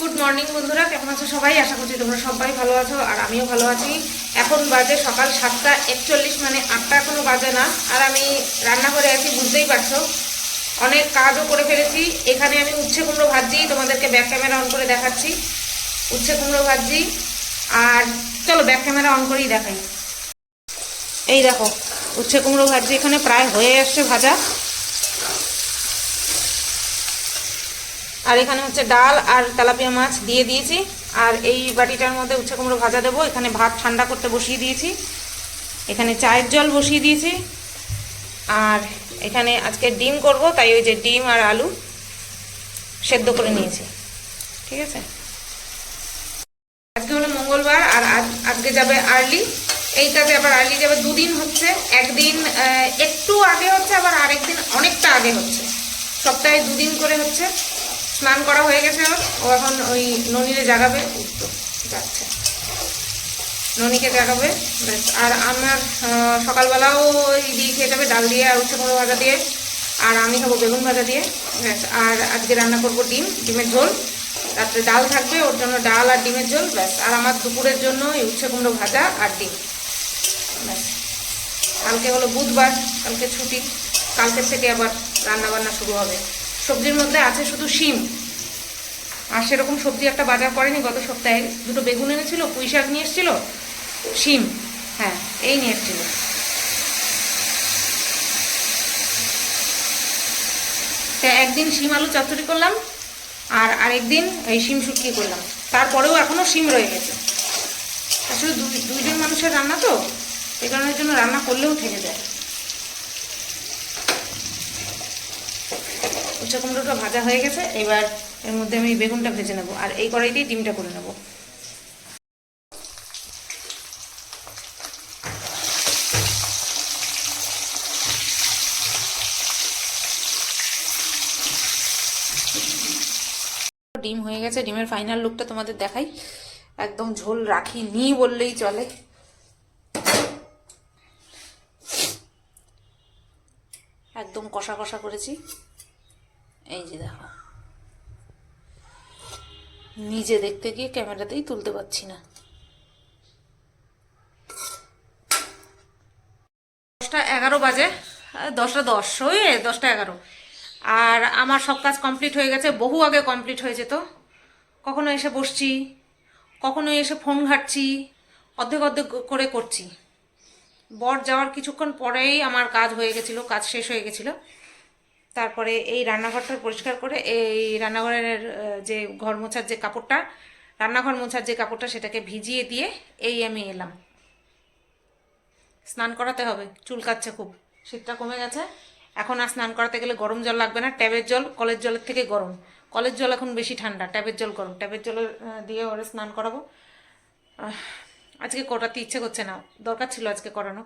Good morning বন্ধুরা। কেমন আছো সবাই? আশা করছি তোমরা সবাই ভালো আছো আর আমিও ভালো আছি। এখন বাজে সকাল সাতটা একচল্লিশ মানে আটটা এখনও বাজে না। আর আমি রান্না করে আছি, বুঝতেই পারছ। অনেক কাজও করে ফেলেছি। এখানে আমি উচ্ছে কুমড়ো ভাজছি তোমাদেরকে ব্যাক ক্যামেরা অন করে দেখাচ্ছি। উচ্ছে কুমড়ো ভাজছি আর চলো ব্যাক ক্যামেরা অন করেই দেখাই। এই দেখো, উচ্ছে কুমড়ো ভাজছি এখানে প্রায় হয়ে আসছে ভাজা। আর এখানে হচ্ছে ডাল আর তেলাপিয়া মাছ দিয়ে দিয়েছি। আর এই বাটিটার মধ্যে উচ্ছে কুমড়ো ভাজা দেবো। এখানে ভাত ঠান্ডা করতে বসিয়ে দিয়েছি। এখানে চায়ের জল বসিয়ে দিয়েছি। আর এখানে আজকে ডিম করব, তাই ওই যে ডিম আর আলু সেদ্ধ করে নিয়েছি। ঠিক আছে? আজকে হলো মঙ্গলবার আর আজ- আজকে যাবে আর্লি। এইটাতে আবার আর্লি যাবে দুদিন হচ্ছে। একদিন একটু আগে হচ্ছে, আবার আরেকদিন অনেকটা আগে হচ্ছে। সপ্তাহে দুদিন করে হচ্ছে। স্নান করা হয়ে গেছে ও এখন ওই ননিরে জাগাবে। উঠতো যাচ্ছে। ননিকে জাগাবে। ব্যাস, আর আমার সকালবেলাও ওই দিয়ে খেয়ে যাবে ডাল দিয়ে আর উচ্ছে কুমড়ো ভাজা দিয়ে। আর আমি খাব বেগুন ভাজা দিয়ে। ব্যাস, আর আজকে রান্না করব ডিম, ডিমের ঝোল। রাত্রে ডাল থাকবে, ওর জন্য ডাল আর ডিমের ঝোল, ব্যাস। আর আমার দুপুরের জন্য এই উচ্ছে কুমড়ো ভাজা আর ডিম। ব্যাস, কালকে হলো বুধবার, কালকে ছুটি। কালকের থেকে আবার রান্না বান্না শুরু হবে। সবজির মধ্যে আছে শুধু শিম। আর সেরকম সবজি একটা বাজার করেনি গত সপ্তাহে। দুটো বেগুন এনেছিল, পুঁই শাক নিয়ে এসেছিল, শিম। হ্যাঁ এই নিয়ে এসেছিল। তা একদিন শিম আলু চচ্চড়ি করলাম, আর আরেকদিন এই শিম শুটকি করলাম। তারপরেও এখনও শিম রয়ে গেছে। আসলে দুই দুইজন মানুষের রান্না তো, এই কারণের জন্য রান্না করলেও থেকে যায়। উচ্চ কুমড়োটা ভাজা হয়ে গেছে, এবার এর মধ্যে আমি বেগুনটা ভেজে নেব। আর এই কড়াইতেই ডিমটা করে নেব। ডিম হয়ে গেছে, ডিমের ফাইনাল লুকটা তোমাদের দেখাই। একদম ঝোল রাখি নি বললেই চলে। একদম কষা কষা করেছি। এই যে দেখো। নিজে দেখতে গিয়ে ক্যামেরাতেই তুলতে পারছি না। দশটা এগারো বাজে দশটা দশ, ওই দশটা এগারো। আর আমার সব কাজ কমপ্লিট হয়ে গেছে, বহু আগে কমপ্লিট হয়েছে তো। কখনো এসে বসছি, কখনো এসে ফোন ঘাটছি, অর্ধেক অর্ধেক করে করছি। বর যাওয়ার কিছুক্ষণ পরেই আমার কাজ হয়ে গেছিল, কাজ শেষ হয়ে গেছিল। তারপরে এই রান্নাঘরটা পরিষ্কার করে, এই রান্নাঘরের যে ঘর মোছার যে কাপড়টা, রান্নাঘর মোছার যে কাপড়টা সেটাকে ভিজিয়ে দিয়ে এই আমি এলাম। স্নান করাতে হবে, চুল কাচ্ছে খুব। শীতটা কমে গেছে। এখন আর স্নান করাতে গেলে গরম জল লাগবে না ট্যাবের জল, কলের জলের থেকে গরম। কলের জল এখন বেশি ঠান্ডা ট্যাবের জল গরম। ট্যাবের জল দিয়ে ওরে স্নান করাবো। আজকে করাতে ইচ্ছে করছে না, দরকার ছিল আজকে করানো।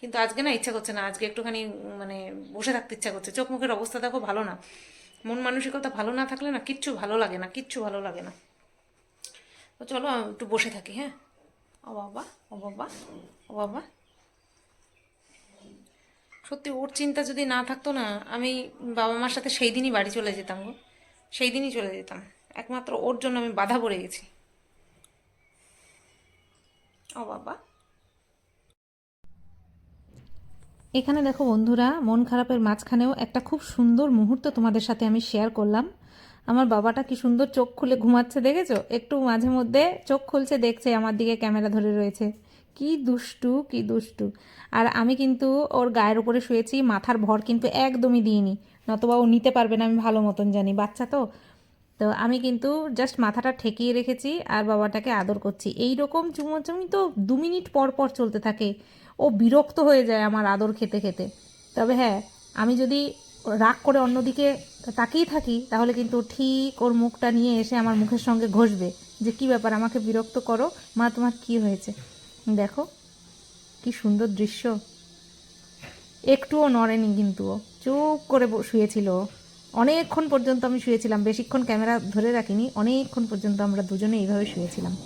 কিন্তু আজকে না ইচ্ছা করছে না। আজকে একটুখানি মানে বসে থাকতে ইচ্ছা করছে। চোখ মুখের অবস্থা দেখো ভালো না। মন মানসিকতা ভালো না থাকলে না কিচ্ছু ভালো লাগে না, কিচ্ছু ভালো লাগে না। তো চলো একটু বসে থাকি হ্যাঁ? ও বাবা ও বাবা ও বাবা। সত্যি, ওর চিন্তা যদি না থাকতো না, আমি বাবা মার সাথে সেই দিনই বাড়ি চলে যেতাম গো। সেই দিনই চলে যেতাম। একমাত্র ওর জন্য আমি বাধা পড়ে গেছি। ও বাবা। এখানে দেখো বন্ধুরা, মন খারাপের মাঝখানেও একটা খুব সুন্দর মুহূর্ত তোমাদের সাথে আমি শেয়ার করলাম। আমার বাবাটা কি সুন্দর চোখ খুলে ঘুমাচ্ছে দেখেছ? একটু মাঝে মধ্যে চোখ খুলছে, দেখছে আমার দিকে ক্যামেরা ধরে রয়েছে। কি দুষ্টু কি দুষ্টু। আর আমি কিন্তু ওর গায়ের উপরে শুয়েছি, মাথার ভর কিন্তু একদমই দিইনি। নতবা ও নিতে পারবে না, আমি ভালো মতন জানি, বাচ্চা তো। তো আমি কিন্তু জাস্ট মাথাটা ঠেকিয়ে রেখেছি আর বাবাটাকে আদর করছি। এই রকম চুমোচুমি তো দু মিনিট পর পর চলতে থাকে। ও বিরক্ত হয়ে যায় আমার আদর খেতে খেতে। তবে হ্যাঁ আমি যদি রাগ করে অন্যদিকে তাকিয়ে থাকি, তাহলে কিন্তু ঠিক ওর মুখটা নিয়ে এসে আমার মুখের সঙ্গে ঘষবে যে, কি ব্যাপার, আমাকে বিরক্ত করো? মা, তোমার কি হয়েছে? দেখো, কি সুন্দর দৃশ্য। একটুও নড়েনি কিন্তু ও। চুপ করে শুয়েছিল অনেকক্ষণ পর্যন্ত আমি শুয়েছিলাম। বেশিক্ষণ ক্যামেরা ধরে রাখিনি। অনেকক্ষণ পর্যন্ত আমরা দুজনে এইভাবে শুয়েছিলাম।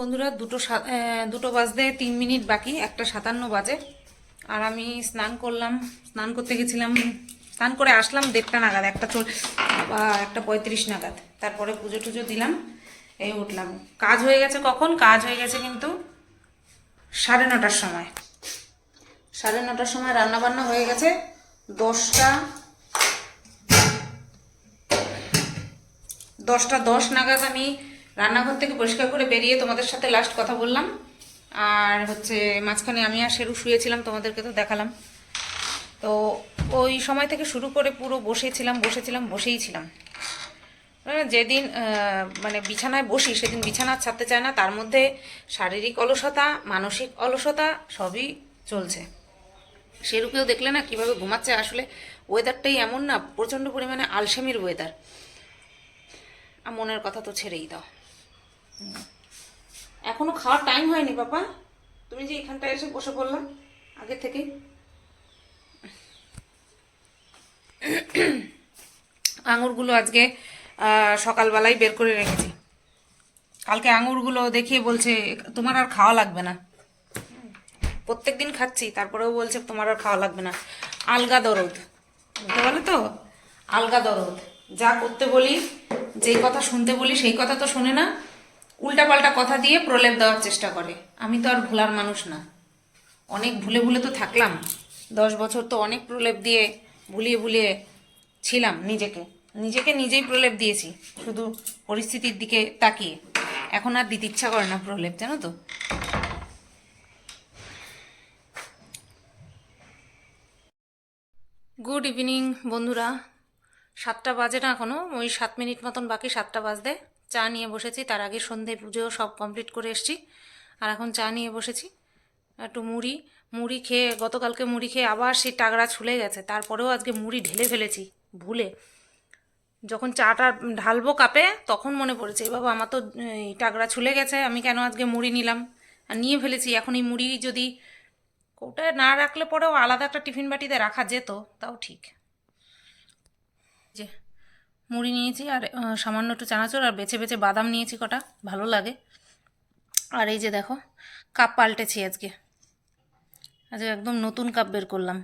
বন্ধুরা, দুটো দুটো বাজতে তিন মিনিট বাকি, একটা সাতান্ন বাজে। আর আমি স্নান করলাম, স্নান করতে গেছিলাম, স্নান করে আসলাম দেড়টা নাগাদ, একটা চল বা একটা পঁয়ত্রিশ নাগাদ। তারপরে পুজো টুজো দিলাম এই উঠলাম। কাজ হয়ে গেছে কখন? কাজ হয়ে গেছে কিন্তু সাড়ে নটার সময়। সাড়ে নটার সময় রান্না বান্না হয়ে গেছে, দশটা দশটা দশ নাগাদ আমি রান্নাঘর থেকে পরিষ্কার করে বেরিয়ে তোমাদের সাথে লাস্ট কথা বললাম। আর হচ্ছে মাঝখানে আমি আর সেরু শুয়েছিলাম, তোমাদেরকে তো দেখালাম। তো ওই সময় থেকে শুরু করে পুরো বসেছিলাম বসেছিলাম, বসেই ছিলাম। মানে যেদিন মানে বিছানায় বসি, সেদিন বিছানা ছাড়তে চায় না, তার মধ্যে শারীরিক অলসতা, মানসিক অলসতা সবই চলছে। সেরূপেও দেখলে না কীভাবে ঘুমাচ্ছে, আসলে ওয়েদারটাই এমন না, প্রচণ্ড পরিমাণে আলসেমির ওয়েদার আর মনের কথা তো ছেড়েই দাও। এখনও খাওয়ার টাইম হয়নি, বাবা। তুমি যে এখানটায় এসে বসে পড়লাম আগে থেকে আঙুরগুলো আজকে সকালবেলায় বের করে রেখেছি। কালকে আঙুরগুলো দেখিয়ে বলছে, তোমার আর খাওয়া লাগবে না। প্রত্যেক দিন খাচ্ছি, তারপরেও বলছে, তোমার আর খাওয়া লাগবে না। আলগা দরদ। বুঝতে পারলে তো? আলগা দরদ। যা করতে বলি, যেই কথা শুনতে বলি, সেই কথা তো শোনে না। উল্টাপাল্টা কথা দিয়ে প্রলেপ দেওয়ার চেষ্টা করে। আমি তো আর ভোলার মানুষ না। অনেক ভুলে ভুলে তো থাকলাম। দশ বছর তো অনেক প্রলেপ দিয়ে ভুলিয়ে ভুলিয়ে ছিলাম নিজেকে। নিজেকে নিজেই প্রলেপ দিয়েছি, শুধু পরিস্থিতির দিকে তাকিয়ে। এখন আর দিতে ইচ্ছা করে না প্রলেপ, জানো তো? গুড ইভিনিং বন্ধুরা। সাতটা বাজে না এখনও ওই সাত মিনিট মতন বাকি সাতটা বাজ বাজতে। চা নিয়ে বসেছি। তার আগে সন্ধে পুজো সব কমপ্লিট করে এসেছি। আর এখন চা নিয়ে বসেছি। একটু মুড়ি মুড়ি খেয়ে, গতকালকে মুড়ি খেয়ে আবার সেই টাগড়া ছুলে গেছে। তারপরেও আজকে মুড়ি ঢেলে ফেলেছি, ভুলে। যখন চাটা ঢালবো কাপে, তখন মনে পড়েছে, "এ বাবা, আমার তো টাগড়া ছুলে গেছে, আমি কেন আজকে মুড়ি নিলাম? আর নিয়ে ফেলেছি। এখন এই মুড়ি যদি কৌটায় না রাখলে পরেও আলাদা একটা টিফিন বাটিতে রাখা যেত, তাও ঠিক। মুড়ি নিয়েছি আর সামান্য একটু চানাচুর আর বেছে বেছে বাদাম নিয়েছি কটা, ভালো লাগে। আর এই যে দেখো, কাপ পাল্টেছি আজকে। আজকে একদম নতুন কাপ বের করলাম।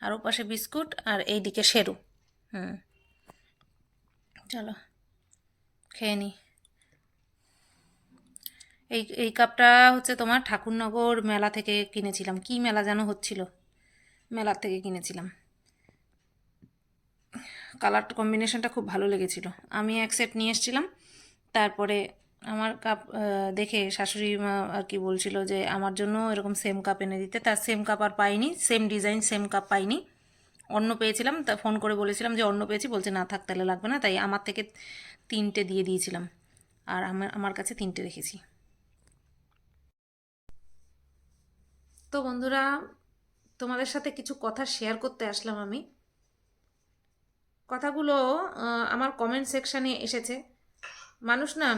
আর ও পাশে বিস্কুট আর এই দিকে সেরু। হুম। চলো, খেয়ে নিই এই এই কাপটা হচ্ছে তোমার ঠাকুরনগর মেলা থেকে কিনেছিলাম। কি মেলা যেন হচ্ছিল? মেলার থেকে কিনেছিলাম। কালার কম্বিনেশনটা খুব ভালো লেগেছিল। আমি এক সেট নিয়ে এসেছিলাম। তারপরে আমার কাপ দেখে শাশুড়ি মা আর কি বলছিল যে, আমার জন্য এরকম সেম কাপ এনে দিতে। তার সেম কাপ আর পাইনি সেম ডিজাইন সেম কাপ পাইনি। অন্য পেয়েছিলাম, তা ফোন করে বলেছিলাম যে অন্য পেয়েছি। বলছে, না থাক, তাহলে লাগবে না। তাই আমার থেকে তিনটে দিয়ে দিয়েছিলাম। আর আমার আমার কাছে তিনটে রেখেছি। তো বন্ধুরা, তোমাদের সাথে কিছু কথা শেয়ার করতে আসলাম আমি। কথাগুলো আমার কমেন্ট সেকশানে এসেছে। মানুষ না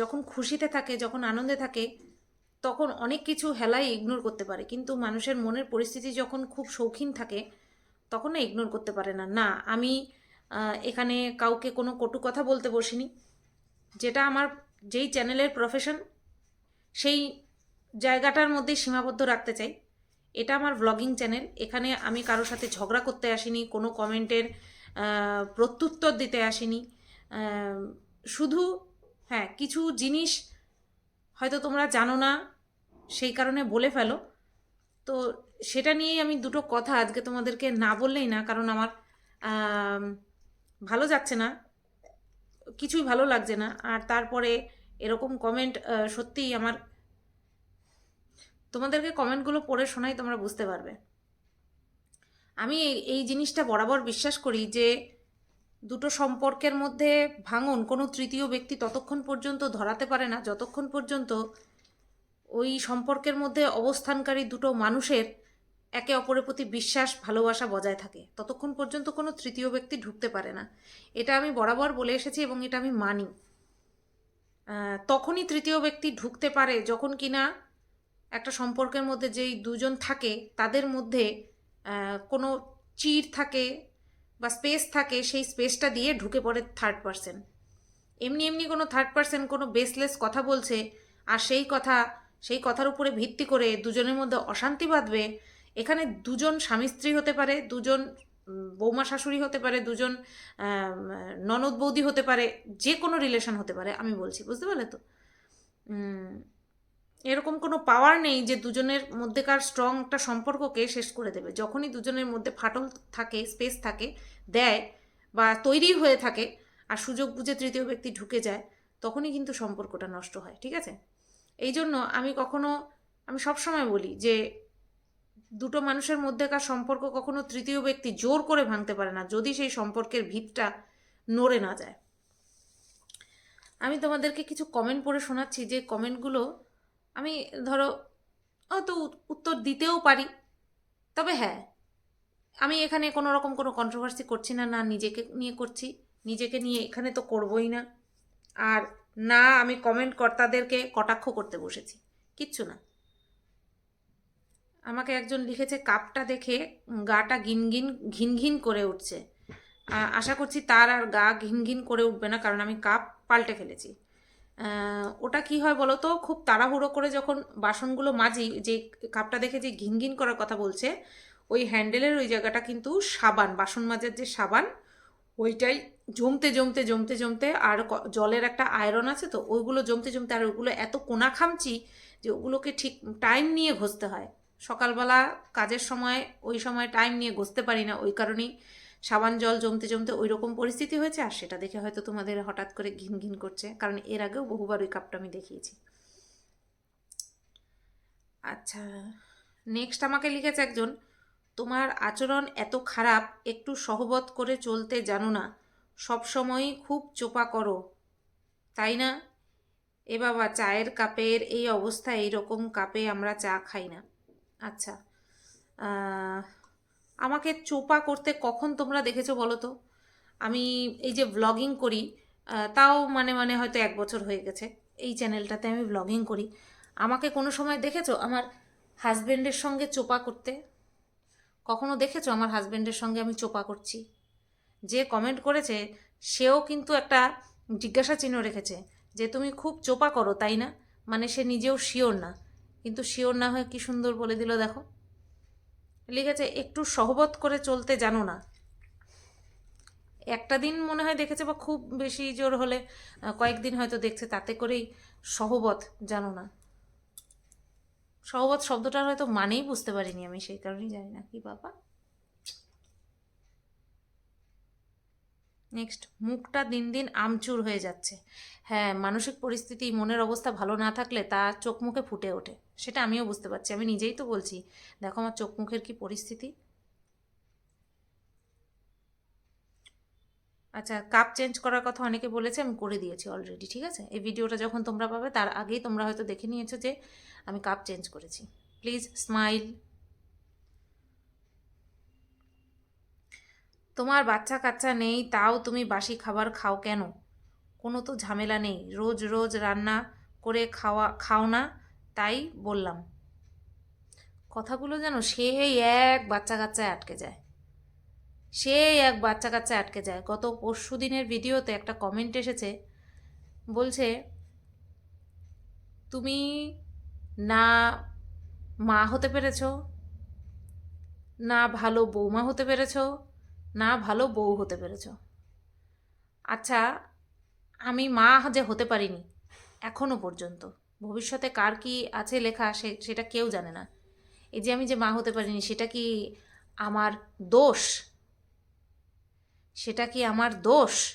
যখন খুশিতে থাকে, যখন আনন্দে থাকে, তখন অনেক কিছু হেলাই ইগনোর করতে পারে। কিন্তু মানুষের মনের পরিস্থিতি যখন খুব শৌখিন থাকে, তখন না ইগনোর করতে পারে না। না, আমি এখানে কাউকে কোনো কটু কথা বলতে বসিনি। যেটা আমার যেই চ্যানেলের প্রফেশন সেই জায়গাটার মধ্যে সীমাবদ্ধ রাখতে চাই। এটা আমার ভ্লগিং চ্যানেল এখানে আমি কারোর সাথে ঝগড়া করতে আসিনি, কোনো কমেন্টের প্রত্যুত্তর দিতে আসিনি। শুধু হ্যাঁ কিছু জিনিস হয়তো তোমরা জানো না, সেই কারণে বলে ফেলো। তো সেটা নিয়েই আমি দুটো কথা আজকে তোমাদেরকে না বললেই না, কারণ আমার ভালো যাচ্ছে না, কিছুই ভালো লাগছে না। আর তারপরে এরকম কমেন্ট সত্যিই আমার, তোমাদেরকে কমেন্টগুলো পড়ে শোনাই তোমরা বুঝতে পারবে। আমি এই- জিনিসটা বরাবর বিশ্বাস করি যে দুটো সম্পর্কের মধ্যে ভাঙন কোনো তৃতীয় ব্যক্তি ততক্ষণ পর্যন্ত ধরাতে পারে না, যতক্ষণ পর্যন্ত ওই সম্পর্কের মধ্যে অবস্থানকারী দুটো মানুষের একে অপরের প্রতি বিশ্বাস, ভালোবাসা বজায় থাকে, ততক্ষণ পর্যন্ত কোনো তৃতীয় ব্যক্তি ঢুকতে পারে না। এটা আমি বরাবর বলে এসেছি এবং এটা আমি মানি। তখনই তৃতীয় ব্যক্তি ঢুকতে পারে যখন কিনা একটা সম্পর্কের মধ্যে যেই দুজন থাকে, তাদের মধ্যে কোনো চির থাকে বা স্পেস থাকে, সেই স্পেসটা দিয়ে ঢুকে পড়ে থার্ড পার্সন এমনি এমনি কোনো থার্ড পার্সন কোনো বেসলেস কথা বলছে আর সেই কথা, সেই কথার উপরে ভিত্তি করে দুজনের মধ্যে অশান্তি বাঁধবে। এখানে দুজন স্বামী স্ত্রী হতে পারে, দুজন বৌমা শাশুড়ি হতে পারে, দুজন ননদ বৌদি হতে পারে, যে কোনো রিলেশন হতে পারে, আমি বলছি, বুঝতে পারলে তো? এরকম কোনো পাওয়ার নেই যে দুজনের মধ্যেকার স্ট্রং একটা সম্পর্ককে শেষ করে দেবে। যখনই দুজনের মধ্যে ফাটল থাকে স্পেস থাকে, দেয় বা তৈরি হয়ে থাকে আর সুযোগ বুঝে তৃতীয় ব্যক্তি ঢুকে যায়, তখনই কিন্তু সম্পর্কটা নষ্ট হয়, ঠিক আছে? এই জন্য আমি কখনো, আমি সবসময় বলি যে দুটো মানুষের মধ্যেকার সম্পর্ক কখনো তৃতীয় ব্যক্তি জোর করে ভাঙতে পারে না, যদি সেই সম্পর্কের ভিতটা নড়ে না যায়। আমি তোমাদেরকে কিছু কমেন্ট পড়ে শোনাচ্ছি যে কমেন্টগুলো আমি ধরো হয়তো উত- উত্তর দিতেও পারি। তবে হ্যাঁ আমি এখানে কোনো রকম কোনো কন্ট্রোভার্সি করছি না না নিজেকে নিয়ে করছি। নিজেকে নিয়ে এখানে তো করবই না। আর না, আমি কমেন্ট কর্তাদেরকে কটাক্ষ করতে বসেছি। কিচ্ছু না। আমাকে একজন লিখেছে, কাপটা দেখে গাটা গিনগিন, ঘিনঘিন করে উঠছে। আশা করছি তার আর গা ঘিনঘিন করে উঠবে না, কারণ আমি কাপ পাল্টে ফেলেছি। ওটা কি হয় বলো তো খুব তাড়াহুড়ো করে যখন বাসনগুলো মাজি, যে কাপটা দেখে যে ঘিনঘিন করার কথা বলছে, ওই হ্যান্ডেলের ওই জায়গাটা কিন্তু সাবান, বাসন মাজার যে সাবান, ওইটাই জমতে জমতে জমতে জমতে আর জলের একটা আয়রন আছে তো, ওইগুলো জমতে জমতে আর ওগুলো এত কোনা খামচি যে ওগুলোকে ঠিক টাইম নিয়ে ঘষতে হয়। সকালবেলা কাজের সময় ওই সময় টাইম নিয়ে ঘষতে পারি না, ওই কারণেই সাবান জল জমতে জমতে ওই রকম পরিস্থিতি হয়েছে, আর সেটা দেখে হয়তো তোমাদের হঠাৎ করে ঘিন ঘিন করছে। কারণ এর আগেও বহুবার ওই কাপটা আমি দেখিয়েছি। আচ্ছা নেক্সট আমাকে লিখেছে একজন, তোমার আচরণ এত খারাপ, একটু সহবত করে চলতে জানো না। সবসময়ই খুব চোপা করো। তাই না? এ বাবা, চায়ের কাপের এই অবস্থা, এইরকম কাপে আমরা চা খাই না। আচ্ছা আমাকে চোপা করতে কখন তোমরা দেখেছ বলো তো? আমি এই যে ব্লগিং করি তাও মানে মানে হয়তো এক বছর হয়ে গেছে। এই চ্যানেলটাতে আমি ব্লগিং করি। আমাকে কোনো সময় দেখেছ আমার হাজবেন্ডের সঙ্গে চোপা করতে? কখনো দেখেছ আমার হাজবেন্ডের সঙ্গে আমি চোপা করছি? যে কমেন্ট করেছে, সেও কিন্তু একটা জিজ্ঞাসা চিহ্ন রেখেছে যে তুমি খুব চোপা করো, তাই না? মানে সে নিজেও শিওর না। কিন্তু শিওর না হয়ে কি সুন্দর বলে দিল দেখো। লিখেছে, একটু সহবত করে চলতে জানো না। একটা দিন মনে হয় দেখেছে বা খুব বেশি জোর হলে কয়েকদিন হয়তো দেখছে, তাতে করেই সহবত জানো না। সহবত শব্দটার হয়তো মানেই বুঝতে পারিনি আমি, সেই কারণেই জানি না, কি বাবা? নেক্সট মুখটা দিন দিন আমচুর হয়ে যাচ্ছে। হ্যাঁ মানসিক পরিস্থিতি, মনের অবস্থা ভালো না থাকলে তা চোখ মুখে ফুটে ওঠে। সেটা আমিও বুঝতে পারছি, আমি নিজেই তো বলছি। দেখো আমার চোখ মুখের কি পরিস্থিতি। আচ্ছা কাপ চেঞ্জ করার কথা অনেকে বলেছে, আমি করে দিয়েছি অলরেডি ঠিক আছে? এই ভিডিওটা যখন তোমরা পাবে, তার আগেই তোমরা হয়তো দেখে নিয়েছো যে আমি কাপ চেঞ্জ করেছি। প্লিজ স্মাইল তোমার বাচ্চা কাচ্চা নেই, তাও তুমি বাসি খাবার খাও কেন? কোনো তো ঝামেলা নেই। রোজ রোজ রান্না করে খাওয়া, খাও না। তাই বললাম। কথাগুলো যেন সেই এক বাচ্চা কাচ্চায় আটকে যায়। সেই এক বাচ্চা কাচ্চা আটকে যায়। গত পরশু দিনের ভিডিওতে একটা কমেন্ট এসেছে। বলছে, তুমি না মা হতে পেরেছ? না ভালো বৌমা হতে পেরেছ? না ভালো বউ হতে পেরেছ? আচ্ছা আমি মা যে হতে পারিনি, এখনও পর্যন্ত। ভবিষ্যতে কার কি আছে লেখা সে, সেটা কেউ জানে না। এই যে আমি যে মা হতে পারিনি, সেটা কি আমার দোষ? সেটা কি আমার দোষ?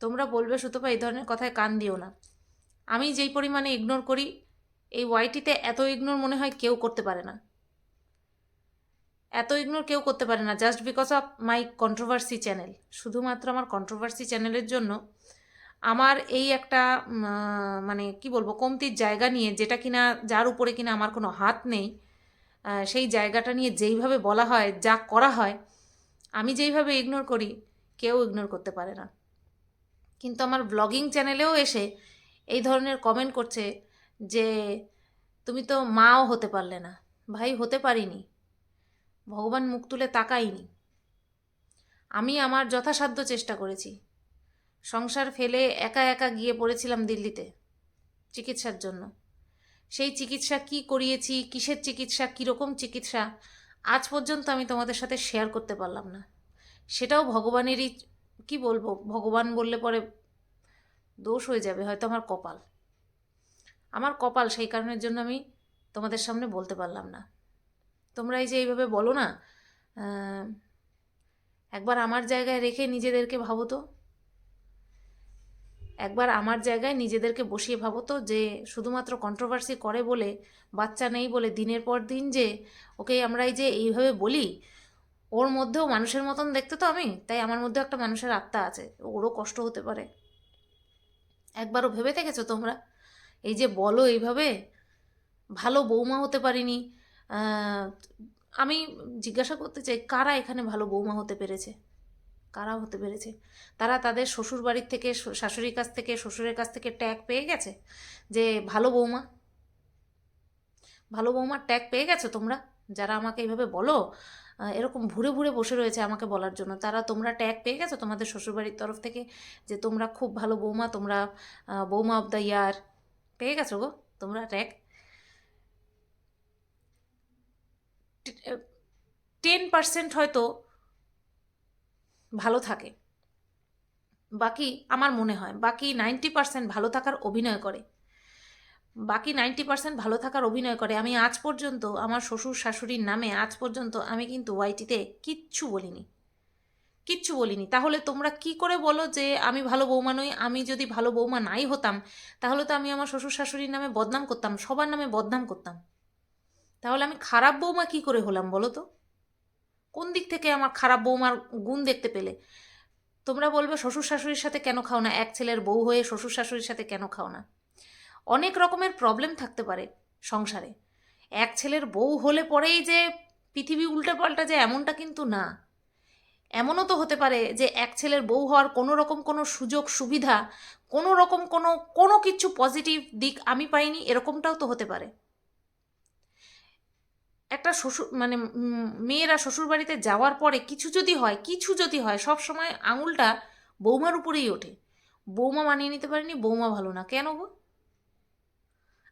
তোমরা বলবে সুতপা, এই ধরনের কথায় কান দিও না। আমি যেই পরিমাণে ইগনোর করি, এই ওয়াইটিতে এত ইগনোর মনে হয় কেউ করতে পারে না। এত ইগনোর কেউ করতে পারে না just because of my controversy channel শুধুমাত্র আমার কন্ট্রোভার্সি চ্যানেলের জন্য আমার এই একটা মানে কি বলব, কমতির জায়গা নিয়ে, যেটা কিনা, যার উপরে কিনা আমার কোনো হাত নেই সেই জায়গাটা নিয়ে যেইভাবে বলা হয়, যা করা হয়, আমি যেইভাবে ইগনোর করি, কেউ ইগনোর করতে পারে না। কিন্তু আমার ব্লগিং চ্যানেলেও এসে এই ধরনের কমেন্ট করছে যে, তুমি তো মাও হতে পারলে না, ভাই হতে পারিনি, ভগবান মুখ তুলে তাকাইনি। আমি আমার যথাসাধ্য চেষ্টা করেছি। সংসার ফেলে একা একা গিয়ে পড়েছিলাম দিল্লিতে চিকিৎসার জন্য। সেই চিকিৎসা কি করিয়েছি, কিসের চিকিৎসা, কীরকম চিকিৎসা, আজ পর্যন্ত আমি তোমাদের সাথে শেয়ার করতে পারলাম না। সেটাও ভগবানেরই, কি বলব, ভগবান বললে পরে দোষ হয়ে যাবে, হয়তো আমার কপাল। আমার কপাল, সেই কারণের জন্য আমি তোমাদের সামনে বলতে পারলাম না। তোমরা এই যে এইভাবে বলো না একবার আমার জায়গায় রেখে নিজেদেরকে ভাবো তো। একবার আমার জায়গায় নিজেদেরকে বসিয়ে ভাবো তো যে শুধুমাত্র কন্ট্রোভার্সি করে বলে, বাচ্চা নেই বলে দিনের পর দিন যে ওকে আমরা এই যে এইভাবে বলি, ওর মধ্যেও মানুষের মতন দেখতে তো আমি, তাই আমার মধ্যে একটা মানুষের আত্মা আছে, ওরও কষ্ট হতে পারে। একবারও ভেবে দেখেছ তোমরা? এই যে বলো এইভাবে, ভালো বৌমা হতে পারিনি আমি জিজ্ঞাসা করতে চাই কারা এখানে ভালো বৌমা হতে পেরেছে? কারা হতে পেরেছে। তারা তাদের শ্বশুর বাড়ির থেকে শাশুড়ির কাছ থেকে, শ্বশুরের কাছ থেকে ট্যাগ পেয়ে গেছে? যে ভালো বৌমা। ভালো বৌমার ট্যাগ পেয়ে গেছো তোমরা? যারা আমাকে এইভাবে বলো এরকম ভুরে ভুরে বসে রয়েছে আমাকে বলার জন্য। তারা তোমরা ট্যাগ পেয়ে গেছো তোমাদের শ্বশুরবাড়ির তরফ থেকে যে তোমরা খুব ভালো বৌমা, তোমরা বৌমা অব দ্য ইয়ার। পেয়ে গেছো গো তোমরা ট্যাগ। টেন পার্সেন্ট হয়তো ভালো থাকে। বাকি আমার মনে হয়, বাকি নাইনটি পার্সেন্ট ভালো থাকার অভিনয় করে। বাকি নাইনটি পার্সেন্ট ভালো থাকার অভিনয় করে। আমি আজ পর্যন্ত আমার শ্বশুর শাশুড়ির নামে আজ পর্যন্ত আমি কিন্তু ওয়াইটিতে কিচ্ছু বলিনি। কিচ্ছু বলিনি। তাহলে তোমরা কি করে বলো যে আমি ভালো বৌমা নই? আমি যদি ভালো বৌমা নাই হতাম, তাহলে তো আমি আমার শ্বশুর শাশুড়ির নামে বদনাম করতাম, সবার নামে বদনাম করতাম। তাহলে আমি খারাপ বৌমা কি করে হলাম বলো তো? কোন দিক থেকে আমার খারাপ বৌমার গুণ দেখতে পেলে? তোমরা বলবে, শ্বশুর শাশুড়ির সাথে কেন খাও না? এক ছেলের বউ হয়ে শ্বশুর শাশুড়ির সাথে কেন খাও না? অনেক রকমের প্রবলেম থাকতে পারে সংসারে। এক ছেলের বউ হলে পরেই যে পৃথিবী উল্টে পাল্টা যায় এমনটা কিন্তু না। এমনও তো হতে পারে যে এক ছেলের বউ হওয়ার কোনো রকম কোনো সুযোগ, সুবিধা, কোনো রকম কোনো কোনো কিছু পজিটিভ দিক আমি পাইনি, এরকমটাও তো হতে পারে। একটা শ্বশুর মানে মেয়েরা শ্বশুর বাড়িতে যাওয়ার পরে কিছু যদি হয়, কিছু যদি হয়, সব সময় আঙুলটা বৌমার উপরেই ওঠে। বৌমা মানিয়ে নিতে পারেনি, বৌমা ভালো না। কেন গো?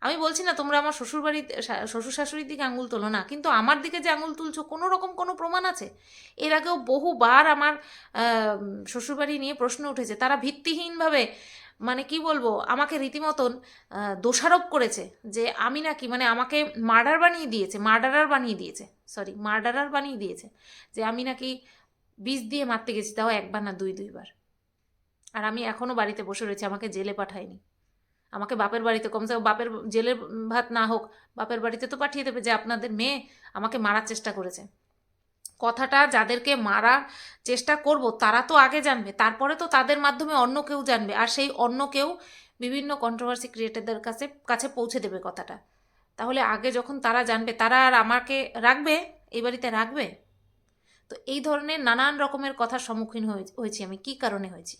আমি বলছি না, তোমরা আমার শ্বশুর বাড়িতে শ্বশুর শাশুড়ির দিকে আঙুল তোলো না, কিন্তু আমার দিকে যে আঙুল তুলছো, কোনো রকম কোনো প্রমাণ আছে? এর আগেও বহুবার আমার শ্বশুরবাড়ি নিয়ে প্রশ্ন উঠেছে, তারা ভিত্তিহীনভাবে মানে কি বলব? আমাকে রীতিমতন দোষারোপ করেছে যে আমি নাকি মানে আমাকে মার্ডার বানিয়ে দিয়েছে, মার্ডারার বানিয়ে দিয়েছে সরি মার্ডারার বানিয়ে দিয়েছে যে আমি নাকি বিষ দিয়ে মারতে গেছি, তাও একবার না দুই, দুইবার। আর আমি এখনও বাড়িতে বসে রয়েছি, আমাকে জেলে পাঠায়নি। আমাকে বাপের বাড়িতে কমসে কম বাপের জেলের ভাত না হোক, বাপের বাড়িতে তো পাঠিয়ে দেবে যে আপনাদের মেয়ে আমাকে মারার চেষ্টা করেছে। কথাটা যাদেরকে মারার চেষ্টা করব, তারা তো আগে জানবে। তারপরে তো তাদের মাধ্যমে অন্য কেউ জানবে। আর সেই অন্য কেউ বিভিন্ন কন্ট্রোভার্সি ক্রিয়েটারদের কাছে কাছে পৌঁছে দেবে কথাটা। তাহলে আগে যখন তারা জানবে, তারা আর আমাকে রাখবে? এই বাড়িতে রাখবে? তো এই ধরনের নানান রকমের কথার সম্মুখীন হয়ে- হয়েছি আমি। কি কারণে হয়েছি?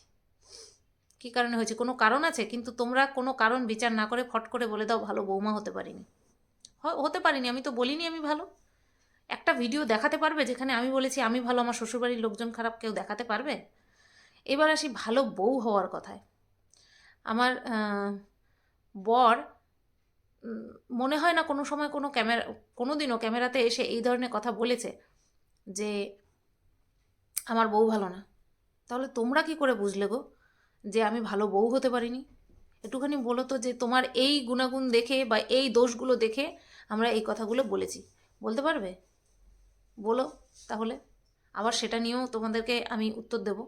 কি কারণে হয়েছে? কোনো কারণ আছে? কিন্তু তোমরা কোনো কারণ বিচার না করে ফট করে বলে দাও, ভালো বৌমা হতে পারিনি। হতে পারিনি। আমি তো বলিনি আমি ভালো। একটা ভিডিও দেখাতে পারবে যেখানে আমি বলেছি, আমি ভালো, আমার শ্বশুরবাড়ির লোকজন খারাপ কেউ দেখাতে পারবে? এবার আসি ভালো বউ হওয়ার কথায়। আমার বর মনে হয় না কোনো সময় কোনো ক্যামেরা কোনো দিনও ক্যামেরাতে এসে এই ধরনের কথা বলেছে যে, আমার বউ ভালো না। তাহলে তোমরা কি করে বুঝলে গো যে আমি ভালো বউ হতে পারিনি? একটুখানি বলো তো যে তোমার এই গুণাগুণ দেখে বা এই দোষগুলো দেখে আমরা এই কথাগুলো বলেছি। বলতে পারবে? বলো তাহলে। আবার সেটা নিয়েও তোমাদেরকে আমি উত্তর দেব।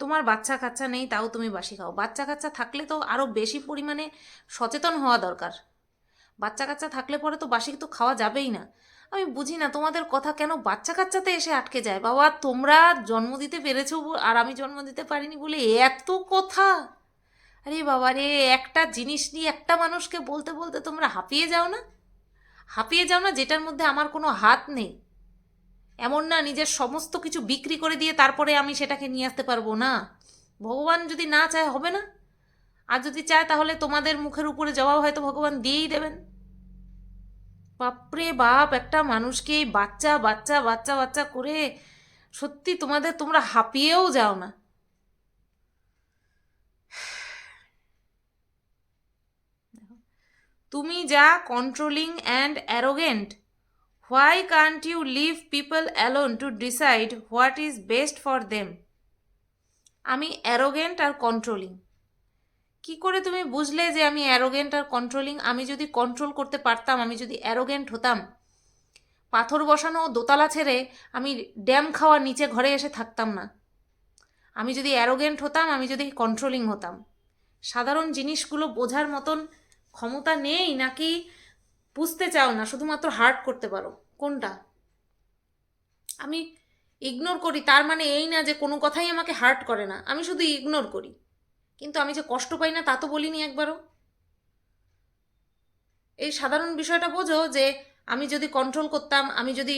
তোমার বাচ্চা কাচ্চা নেই, তাও তুমি বাসি খাও। বাচ্চা কাচ্চা থাকলে তো আরও বেশি পরিমাণে সচেতন হওয়া দরকার। বাচ্চা কাচ্চা থাকলে পরে তো বাসি তো খাওয়া যাবেই না। আমি বুঝি না তোমাদের কথা কেন বাচ্চা কাচ্চাতে এসে আটকে যায়। বাবা, তোমরা জন্ম দিতে পেরেছ আর আমি জন্ম দিতে পারিনি বলে এত কথা। আরে বাবা রে একটা জিনিস নিয়ে একটা মানুষকে বলতে বলতে তোমরা হাঁপিয়ে যাও না? হাঁপিয়ে যাও না, যেটার মধ্যে আমার কোনো হাত নেই। এমন না, নিজের সমস্ত কিছু বিক্রি করে দিয়ে তারপরে আমি সেটাকে নিয়ে আসতে পারব না। ভগবান যদি না চায়, হবে না। আর যদি চায়, তাহলে তোমাদের মুখের উপরে জবাব হয়তো ভগবান দিয়েই দেবেন। বাপরে বাপ, একটা মানুষকে বাচ্চা বাচ্চা বাচ্চা বাচ্চা করে সত্যি তোমাদের, তোমরা হাঁপিয়েও যাও না। তুমি যা controlling and arrogant why can't you leave people alone to decide what is best for them আমি অ্যারোগেন্ট আর কন্ট্রোলিং কি করে তুমি বুঝলে যে আমি অ্যারোগেন্ট আর কন্ট্রোলিং আমি যদি কন্ট্রোল করতে পারতাম, আমি যদি অ্যারোগেন্ট হতাম, পাথর বসানো দোতলা ছেড়ে আমি ড্যাম খাওয়ার নিচে ঘরে এসে থাকতাম না। আমি যদি অ্যারোগেন্ট হতাম, আমি যদি কন্ট্রোলিং হতাম। সাধারণ জিনিসগুলো বোঝার মতন ক্ষমতা নেই নাকি বুঝতে চাও না, শুধুমাত্র হার্ট করতে পারো। কোনটা? আমি ইগনোর করি, তার মানে এই না যে কোনো কথাই আমাকে হার্ট করে না। আমি শুধু ইগনোর করি। কিন্তু আমি যে কষ্ট পাই না, তা তো বলিনি একবারও। এই সাধারণ বিষয়টা বোঝো যে আমি যদি কন্ট্রোল করতাম, আমি যদি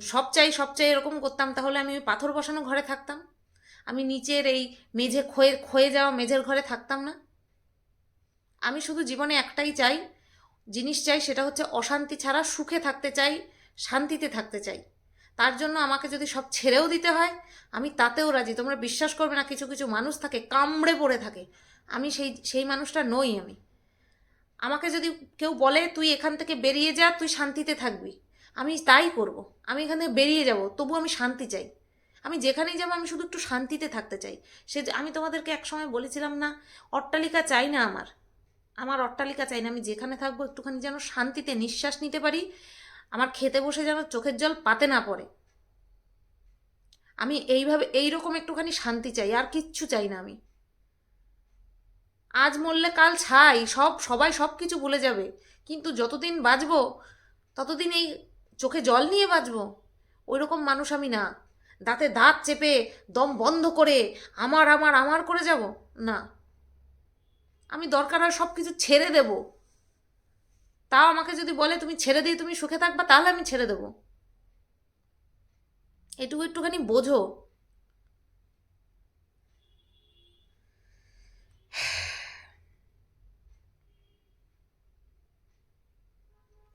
সব চাই সব চাই এরকম করতাম, তাহলে আমি ওই পাথর বসানো ঘরে থাকতাম। আমি নিচের এই মেঝে ক্ষয়ে ক্ষয়ে যাওয়া মেঝের ঘরে থাকতাম না। আমি শুধু জীবনে একটাই চাই, জিনিস চাই সেটা হচ্ছে অশান্তি ছাড়া সুখে থাকতে চাই, শান্তিতে থাকতে চাই। তার জন্য আমাকে যদি সব ছেড়েও দিতে হয়, আমি তাতেও রাজি। তোমরা বিশ্বাস করবে না, কিছু কিছু মানুষ থাকে, কামড়ে পড়ে থাকে। আমি সেই সেই মানুষটা নই আমি। আমাকে যদি কেউ বলে, তুই এখান থেকে বেরিয়ে যা, তুই শান্তিতে থাকবি। আমি তাই করব। আমি এখান থেকে বেরিয়ে যাব তবু আমি শান্তি চাই। আমি যেখানেই যাব, আমি শুধু একটু শান্তিতে থাকতে চাই। সে আমি তোমাদেরকে একসময় বলেছিলাম না, অট্টালিকা চাই না আমার। আমার অট্টালিকা চাই না, আমি যেখানে থাকব একটুখানি যেন শান্তিতে নিঃশ্বাস নিতে পারি, আমার খেতে বসে যেন চোখের জল পাতে না পড়ে। আমি এইভাবে, এইরকম একটুখানি শান্তি চাই, আর কিচ্ছু চাই না আমি। আজ মরলে কাল ছাই, সব, সবাই সব কিছু ভুলে যাবে। কিন্তু যতদিন বাঁচবো, ততদিন এই চোখে জল নিয়ে বাঁচবো। ওই রকম মানুষ আমি না। দাঁতে দাঁত চেপে, দম বন্ধ করে, আমার আমার আমার করে যাব? না। আমি দরকার হয় সব কিছু ছেড়ে দেব। তাও আমাকে যদি বলে, তুমি ছেড়ে দিয়ে তুমি সুখে থাকবা, তাহলে আমি ছেড়ে দেবো। এটুকু একটুখানি বোঝো।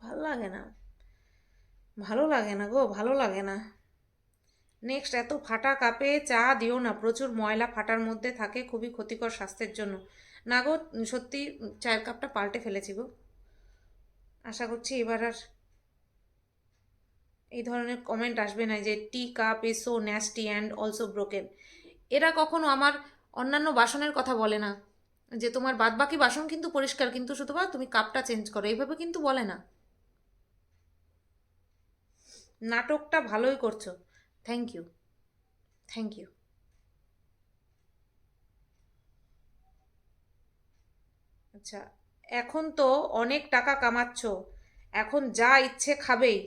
ভালো লাগে না। ভালো লাগে না গো, ভালো লাগে না। নেক্সট এত ফাটা কাপে চা দিও না। প্রচুর ময়লা ফাটার মধ্যে থাকে, খুবই ক্ষতিকর স্বাস্থ্যের জন্য। না গো, সত্যি চায়ের কাপটা পাল্টে ফেলেছি গো। আশা করছি এবার আর এই ধরনের কমেন্ট আসবে না যে tea cup is so nasty and also broken এরা কখনো আমার অন্যান্য বাসনের কথা বলে না। যে তোমার বাদবাকি বাসন কিন্তু পরিষ্কার, কিন্তু শুধুমাত্র তুমি কাপটা চেঞ্জ করো, এইভাবে কিন্তু বলে না। নাটকটা ভালোই করছ। থ্যাংক ইউ থ্যাংক ইউ আচ্ছা এখন তো অনেক টাকা কামাচ্ছ। এখন যা ইচ্ছে খাবেই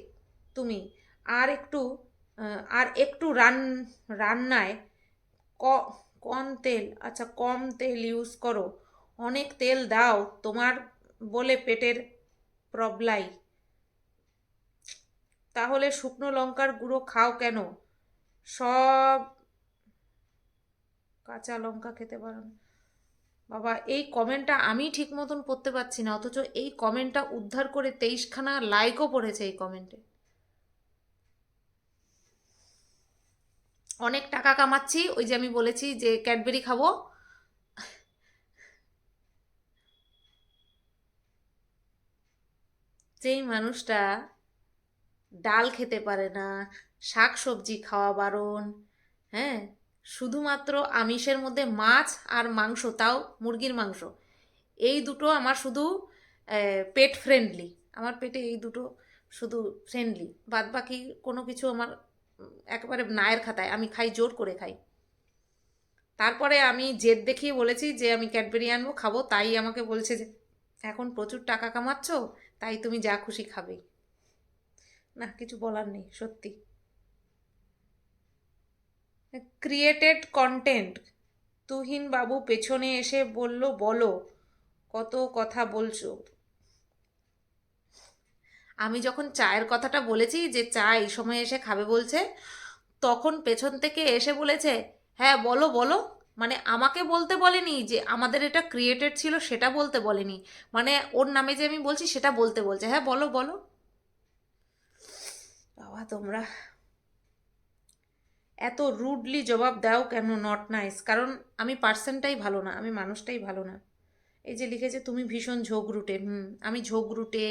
তুমি। আর একটু আর একটু রান, রান্নায় ক, কম তেল আচ্ছা কম তেল ইউজ করো। অনেক তেল দাও, তোমার বলে পেটের প্রবলাই। তাহলে শুকনো লঙ্কার গুঁড়ো খাও কেন? সব কাঁচা লঙ্কা খেতে পারো না। বাবা, এই কমেন্টটা আমি ঠিক মতন পড়তে পারছি না, অথচ এই কমেন্টটা উদ্ধার করে তেইশখানা লাইকও পড়েছে এই কমেন্টে অনেক টাকা কামাচ্ছি, ওই যে আমি বলেছি যে ক্যাডবেরি খাব। যেই মানুষটা ডাল খেতে পারে না, শাক সবজি খাওয়া বারণ হ্যাঁ? শুধুমাত্র আমিষের মধ্যে মাছ আর মাংস, তাও মুরগির মাংস। এই দুটো আমার শুধু পেট ফ্রেন্ডলি আমার পেটে এই দুটো শুধু ফ্রেন্ডলি বাদ বাকি কোনো কিছু আমার একেবারে নায়ের খাতায়। আমি খাই, জোর করে খাই। তারপরে আমি জেদ দেখিয়ে বলেছি যে আমি ক্যাডবেরি আনব, খাব। তাই আমাকে বলছে যে, এখন প্রচুর টাকা কামাচ্ছ, তাই তুমি যা খুশি খাবেই না, কিছু বলার নেই, সত্যি। ক্রিয়েটেড কন্টেন্ট তুহিন বাবু পেছনে এসে বলল, বলো, কত কথা বলছো? আমি যখন চায়ের কথাটা বলেছি যে চা এই সময় এসে খাবে বলছে, তখন পেছন থেকে এসে বলেছে হ্যাঁ বলো বলো। মানে আমাকে বলতে বলেনি যে আমাদের এটা ক্রিয়েটেড ছিল, সেটা বলতে বলেনি। মানে ওর নামে যে আমি বলছি, সেটা বলতে বলছে। হ্যাঁ বলো বলো। বাবা, তোমরা এত রুডলি জবাব দাও কেন নট নাইস কারণ আমি পার্সনটাই ভালো না, আমি মানুষটাই ভালো না। এই যে লিখেছে তুমি ভীষণ ঝোগরুটে হুম, আমি ঝোগরুটে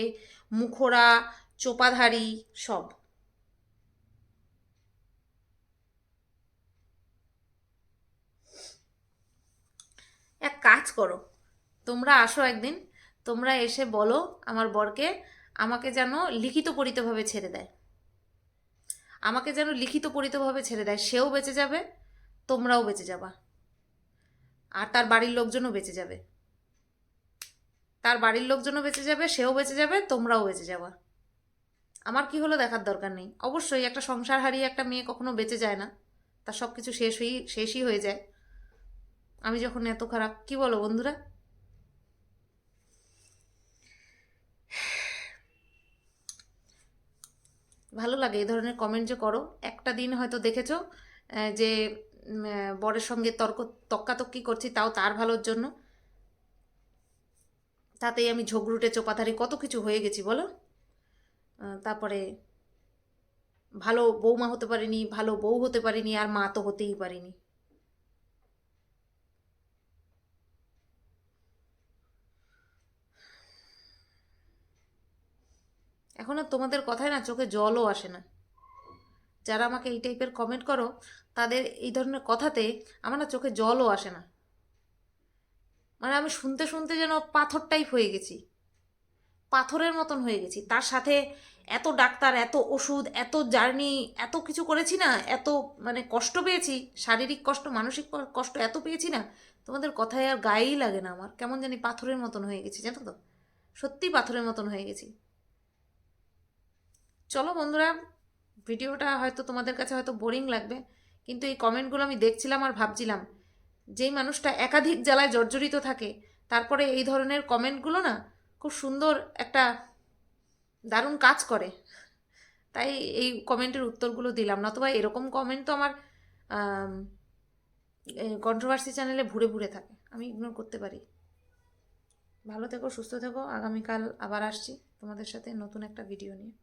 মুখোরা চোপাধারী, সব। এক কাজ করো, তোমরা আসো একদিন, তোমরা এসে বলো আমার বরকে, আমাকে যেন লিখিত পরিতভাবে ছেড়ে দেয়। আমাকে যেন লিখিত পরিতভাবে ছেড়ে দেয়, সেও বেঁচে যাবে, তোমরাও বেঁচে যাবা। আর তার বাড়ির লোকজনও বেঁচে যাবে। তার বাড়ির লোকজনও বেঁচে যাবে, সেও বেঁচে যাবে, তোমরাও বেঁচে যাবা। আমার কি হলো দেখার দরকার নেই। অবশ্যই একটা সংসার হারিয়ে একটা মেয়ে কখনো বেঁচে যায় না। তার সব কিছু শেষ হয়েই, শেষই হয়ে যায়। আমি যখন এত খারাপ, কি বলো বন্ধুরা? ভালো লাগে এই ধরনের কমেন্ট যে করো। একটা দিন হয়তো দেখেছ যে বরের সঙ্গে তর্ক, তক্কাতক্কি করছি, তাও তার ভালোর জন্য। তাতেই আমি ঝগড়ুটে, চোপাধারি কত কিছু হয়ে গেছি, বলো? তারপরে ভালো বৌমা হতে পারিনি, ভালো বউ হতে পারিনি, আর মা তো হতেই পারিনি। এখন আর তোমাদের কথায় না চোখে জলও আসে না। যারা আমাকে এই টাইপের কমেন্ট করো, তাদের এই ধরনের কথাতে আমার না চোখে জলও আসে না। মানে আমি শুনতে শুনতে যেন পাথর টাইপ হয়ে গেছি। পাথরের মতন হয়ে গেছি। তার সাথে এত ডাক্তার, এত ওষুধ, এত জার্নি এত কিছু করেছি না, এত মানে কষ্ট পেয়েছি, শারীরিক কষ্ট, মানসিক কষ্ট এত পেয়েছি না, তোমাদের কথায় আর গায়েই লাগে না আমার। কেমন জানি পাথরের মতন হয়ে গেছি, জানো তো? সত্যি পাথরের মতন হয়ে গেছি। চলো বন্ধুরা, ভিডিওটা হয়তো তোমাদের কাছে হয়তো বোরিং লাগবে, কিন্তু এই কমেন্টগুলো আমি দেখছিলাম আর ভাবছিলাম, যেই মানুষটা একাধিক জ্বালায় জর্জরিত থাকে, তারপরে এই ধরনের কমেন্টগুলো না খুব সুন্দর একটা দারুণ কাজ করে। তাই এই কমেন্টের উত্তরগুলো দিলাম, নতুবা এরকম কমেন্ট তো আমার কন্ট্রোভার্সি চ্যানেলে ভুরে ভুরে থাকে, আমি ইগনোর করতে পারি। ভালো থেকো, সুস্থ থেকো, আগামীকাল আবার আসছি তোমাদের সাথে নতুন একটা ভিডিও নিয়ে।